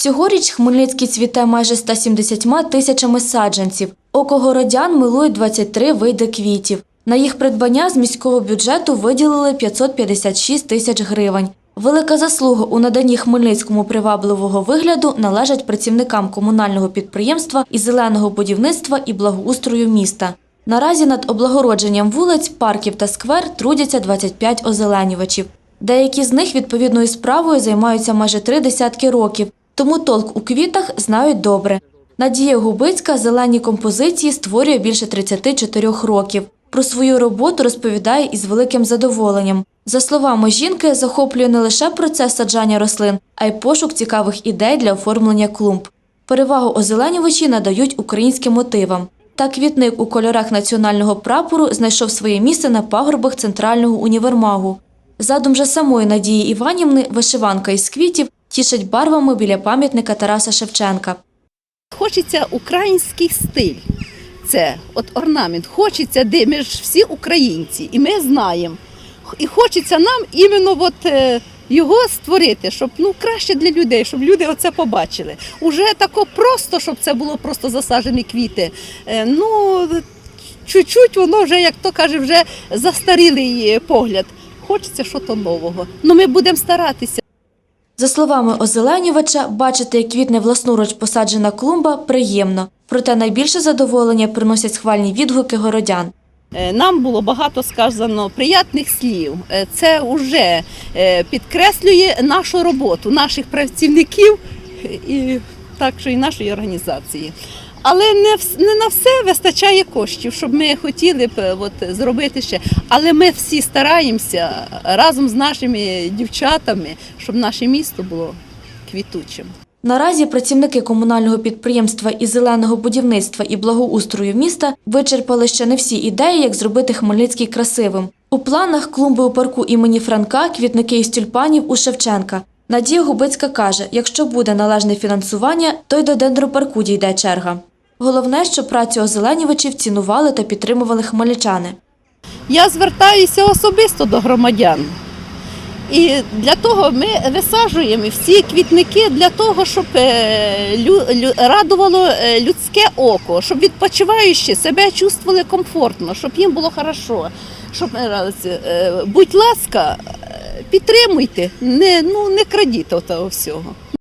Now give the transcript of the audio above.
Цьогоріч Хмельницький цвіте майже 170 тисячами саджанців. Око городян милують 23 види квітів. На їх придбання з міського бюджету виділили 556 тисяч гривень. Велика заслуга у наданні Хмельницькому привабливого вигляду належать працівникам комунального підприємства і зеленого будівництва і благоустрою міста. Наразі над облагородженням вулиць, парків та сквер трудяться 25 озеленювачів. Деякі з них відповідною справою займаються майже три десятки років, тому толк у квітах знають добре. Надія Губицька зелені композиції створює більше 34 років. Про свою роботу розповідає із великим задоволенням. За словами жінки, захоплює не лише процес саджання рослин, а й пошук цікавих ідей для оформлення клумб. Перевагу озеленювачі надають українським мотивам. Та квітник у кольорах національного прапору знайшов своє місце на пагорбах центрального універмагу. Задум же самої Надії Іванівни вишиванка із квітів тішить барвами біля пам'ятника Тараса Шевченка. Хочеться український стиль. Це от орнамент. Хочеться, де ми ж всі українці, і ми знаємо. І хочеться нам іменно от, е, його створити, щоб ну краще для людей, щоб люди оце побачили. Уже тако просто, щоб це було просто засаджені квіти. Е, Ну чуть-чуть воно вже, як то каже, вже застарілий е, погляд. Хочеться щось нового. Ну ми будемо старатися. За словами озеленювача, бачити, як квітне власноруч посаджена клумба, приємно. Проте найбільше задоволення приносять схвальні відгуки городян. Е, Нам було багато сказано приятних слів. Е, Це вже підкреслює нашу роботу, наших працівників і так що і нашої організації. Але не, не на все вистачає коштів, щоб ми хотіли б е, от, зробити ще. Але ми всі стараємося разом з нашими дівчатами, щоб наше місто було квітучим. Наразі працівники комунального підприємства і зеленого будівництва і благоустрою міста вичерпали ще не всі ідеї, як зробити Хмельницький красивим. У планах клумби у парку імені Франка, квітники із тюльпанів у Шевченка. Надія Губицька каже, якщо буде належне фінансування, то й до дендропарку дійде черга. Головне, щоб працю озеленювачів цінували та підтримували хмельничани. Я звертаюся особисто до громадян. І для того ми висаджуємо всі квітники для того, щоб е, радувало е, людське око, щоб відпочиваючи себе чувствували комфортно, щоб їм було хорошо. Щоб. Е, будь ласка, підтримуйте, не, ну, не крадіть того всього.